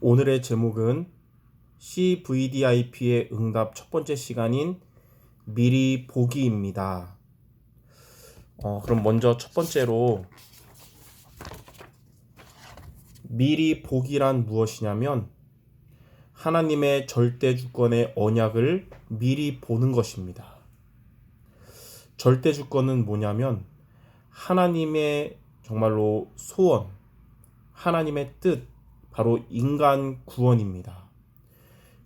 오늘의 제목은 CVDIP의 응답 첫 번째 시간인 미리 보기입니다. 어, 그럼 먼저 첫 번째로 미리 보기란 무엇이냐면 하나님의 절대 주권의 언약을 미리 보는 것입니다. 절대 주권은 뭐냐면 하나님의 정말로 소원, 하나님의 뜻, 바로 인간 구원입니다.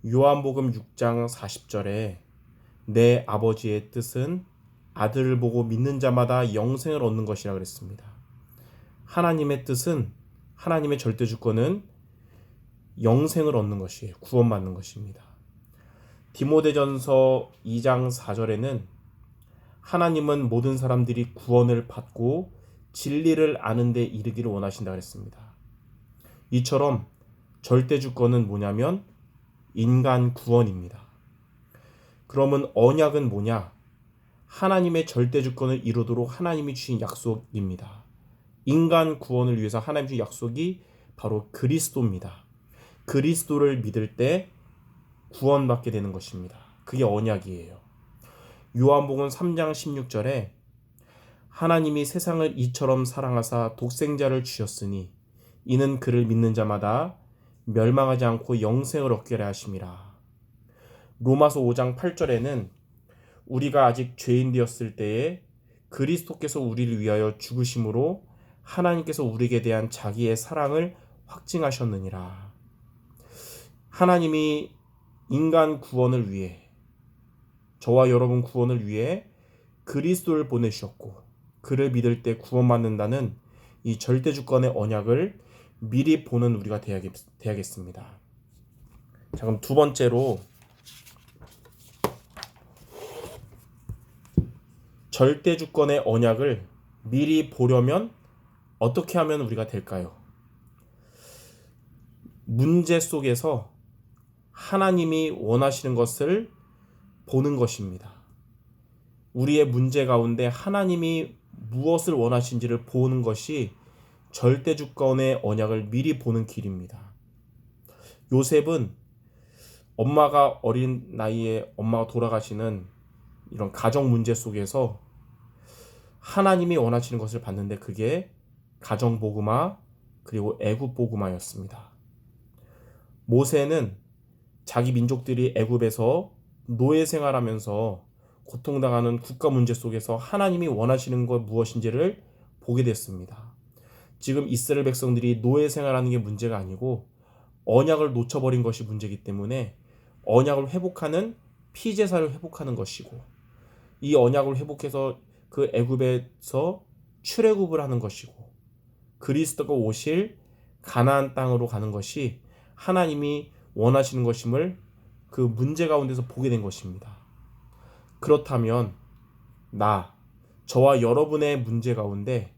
요한복음 6장 40절에 내 아버지의 뜻은 아들을 보고 믿는 자마다 영생을 얻는 것이라 그랬습니다. 하나님의 뜻은 하나님의 절대 주권은 영생을 얻는 것이에요. 구원받는 것입니다. 디모데전서 2장 4절에는 하나님은 모든 사람들이 구원을 받고 진리를 아는 데 이르기를 원하신다 그랬습니다. 이처럼 절대 주권은 뭐냐면 인간 구원입니다. 그러면 언약은 뭐냐? 하나님의 절대 주권을 이루도록 하나님이 주신 약속입니다. 인간 구원을 위해서 하나님 주신 약속이 바로 그리스도입니다. 그리스도를 믿을 때 구원받게 되는 것입니다. 그게 언약이에요. 요한복음 3장 16절에 하나님이 세상을 이처럼 사랑하사 독생자를 주셨으니 이는 그를 믿는 자마다 멸망하지 않고 영생을 얻게 하심이라. 로마서 5장 8절에는 우리가 아직 죄인 되었을 때에 그리스도께서 우리를 위하여 죽으심으로 하나님께서 우리에게 대한 자기의 사랑을 확증하셨느니라. 하나님이 인간 구원을 위해 저와 여러분 구원을 위해 그리스도를 보내주셨고 그를 믿을 때 구원받는다는 이 절대 주권의 언약을 미리 보는 우리가 되야겠, 되야겠 습니다. 자, 그럼 두 번째로 절대 주권의 언약을 미리 보려면 어떻게 하면 우리가 될까요? 문제 속에서 하나님이 원하시는 것을 보는 것입니다. 우리의 문제 가운데 하나님이 무엇을 원하신지를 보는 것이 절대 주권의 언약을 미리 보는 길입니다. 요셉은 엄마가 어린 나이에 엄마가 돌아가시는 이런 가정 문제 속에서 하나님이 원하시는 것을 봤는데 그게 가정 복음화 그리고 애굽 복음화였습니다. 모세는 자기 민족들이 애굽에서 노예 생활하면서 고통당하는 국가 문제 속에서 하나님이 원하시는 것 무엇인지를 보게 됐습니다. 지금 이스라엘 백성들이 노예 생활하는 게 문제가 아니고 언약을 놓쳐버린 것이 문제이기 때문에 언약을 회복하는 피제사를 회복하는 것이고 이 언약을 회복해서 그 애굽에서 출애굽을 하는 것이고 그리스도가 오실 가나안 땅으로 가는 것이 하나님이 원하시는 것임을 그 문제 가운데서 보게 된 것입니다. 그렇다면 나 저와 여러분의 문제 가운데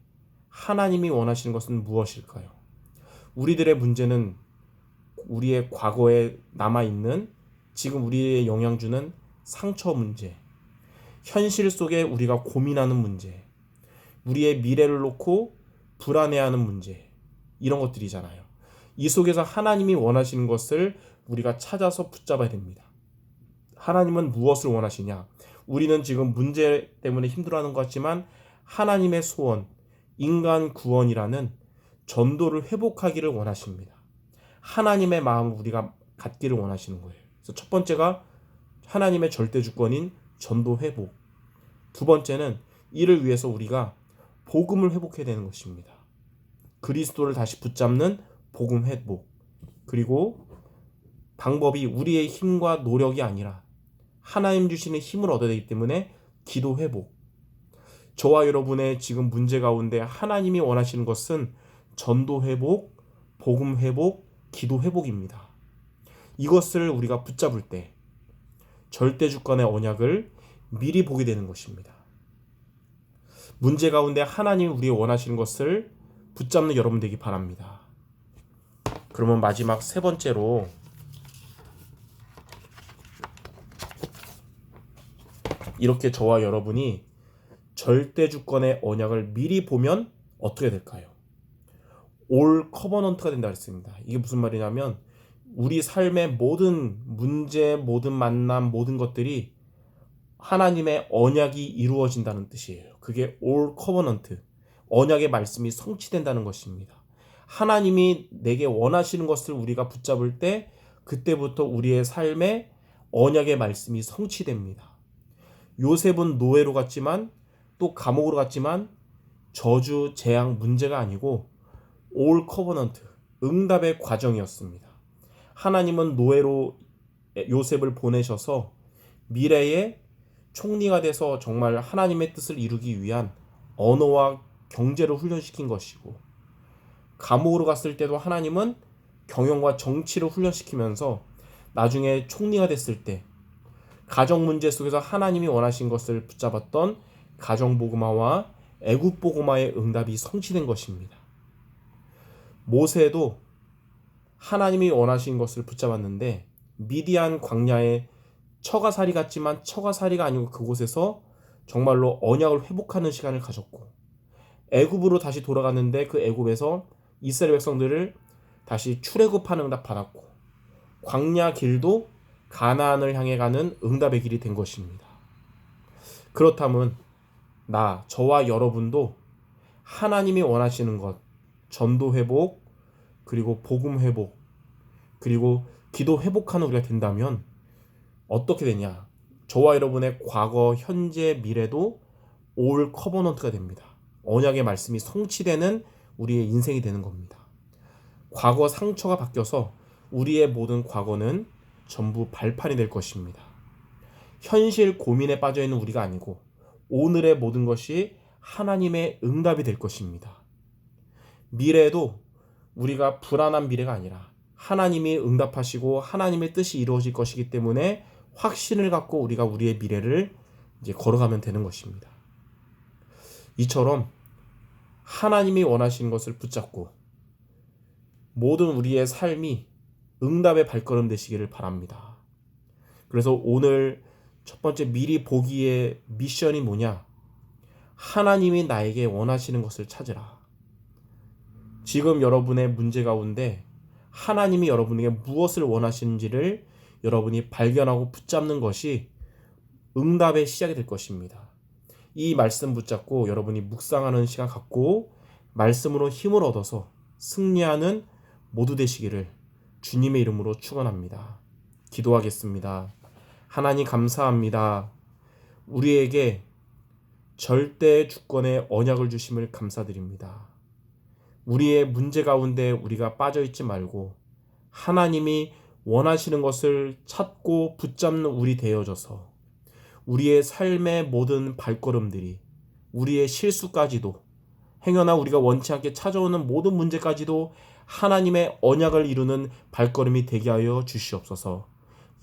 하나님이 원하시는 것은 무엇일까요? 우리들의 문제는 우리의 과거에 남아 있는 지금 우리의 영향 주는 상처 문제, 현실 속에 우리가 고민하는 문제, 우리의 미래를 놓고 불안해하는 문제, 이런 것들이잖아요. 이 속에서 하나님이 원하시는 것을 우리가 찾아서 붙잡아야 됩니다. 하나님은 무엇을 원하시냐? 우리는 지금 문제 때문에 힘들어하는 것 같지만 하나님의 소원, 인간 구원이라는 전도를 회복하기를 원하십니다. 하나님의 마음을 우리가 갖기를 원하시는 거예요. 그래서 첫 번째가 하나님의 절대 주권인 전도 회복. 두 번째는 이를 위해서 우리가 복음을 회복해야 되는 것입니다. 그리스도를 다시 붙잡는 복음 회복. 그리고 방법이 우리의 힘과 노력이 아니라 하나님 주시는 힘을 얻어야 되기 때문에 기도 회복. 저와 여러분의 지금 문제 가운데 하나님이 원하시는 것은 전도 회복, 복음 회복, 기도 회복입니다. 이것을 우리가 붙잡을 때 절대 주권의 언약을 미리 보게 되는 것입니다. 문제 가운데 하나님이 우리 원하시는 것을 붙잡는 여러분 되기 바랍니다. 그러면 마지막 세 번째로 이렇게 저와 여러분이 절대 주권의 언약을 미리 보면 어떻게 될까요? 올 커버넌트가 된다 그랬습니다. 이게 무슨 말이냐면 우리 삶의 모든 문제, 모든 만남, 모든 것들이 하나님의 언약이 이루어진다는 뜻이에요. 그게 올 커버넌트. 언약의 말씀이 성취된다는 것입니다. 하나님이 내게 원하시는 것을 우리가 붙잡을 때 그때부터 우리의 삶에 언약의 말씀이 성취됩니다. 요셉은 노예로 갔지만 또 감옥으로 갔지만 저주, 재앙 문제가 아니고 올 커버넌트, 응답의 과정이었습니다. 하나님은 노예로 요셉을 보내셔서 미래에 총리가 돼서 정말 하나님의 뜻을 이루기 위한 언어와 경제를 훈련시킨 것이고 감옥으로 갔을 때도 하나님은 경영과 정치를 훈련시키면서 나중에 총리가 됐을 때 가정 문제 속에서 하나님이 원하신 것을 붙잡았던 가정 복음화와 애굽 복음화의 응답이 성취된 것입니다. 모세도 하나님이 원하신 것을 붙잡았는데 미디안 광야에 처가살이 같지만 처가살이가 아니고 그곳에서 정말로 언약을 회복하는 시간을 가졌고 애굽으로 다시 돌아갔는데 그 애굽에서 이스라엘 백성들을 다시 출애굽하는 응답 받았고 광야 길도 가나안을 향해 가는 응답의 길이 된 것입니다. 그렇다면 나 저와 여러분도 하나님이 원하시는 것 전도 회복 그리고 복음 회복 그리고 기도 회복하는 우리가 된다면 어떻게 되냐? 저와 여러분의 과거, 현재, 미래도 올 커버넌트가 됩니다. 언약의 말씀이 성취되는 우리의 인생이 되는 겁니다. 과거 상처가 바뀌어서 우리의 모든 과거는 전부 발판이 될 것입니다. 현실 고민에 빠져 있는 우리가 아니고 오늘의 모든 것이 하나님의 응답이 될 것입니다. 미래도 우리가 불안한 미래가 아니라 하나님이 응답하시고 하나님의 뜻이 이루어질 것이기 때문에 확신을 갖고 우리가 우리의 미래를 이제 걸어가면 되는 것입니다. 이처럼 하나님이 원하시는 것을 붙잡고 모든 우리의 삶이 응답의 발걸음 되시기를 바랍니다. 그래서 오늘 첫 번째 미리 보기의 미션이 뭐냐? 하나님이 나에게 원하시는 것을 찾으라. 지금 여러분의 문제 가운데 하나님이 여러분에게 무엇을 원하시는지를 여러분이 발견하고 붙잡는 것이 응답의 시작이 될 것입니다. 이 말씀 붙잡고 여러분이 묵상하는 시간 갖고 말씀으로 힘을 얻어서 승리하는 모두 되시기를 주님의 이름으로 축원합니다. 기도하겠습니다. 하나님 감사합니다. 우리에게 절대 주권의 언약을 주심을 감사드립니다. 우리의 문제 가운데 우리가 빠져 있지 말고 하나님이 원하시는 것을 찾고 붙잡는 우리 되어져서 우리의 삶의 모든 발걸음들이 우리의 실수까지도 행여나 우리가 원치 않게 찾아오는 모든 문제까지도 하나님의 언약을 이루는 발걸음이 되게 하여 주시옵소서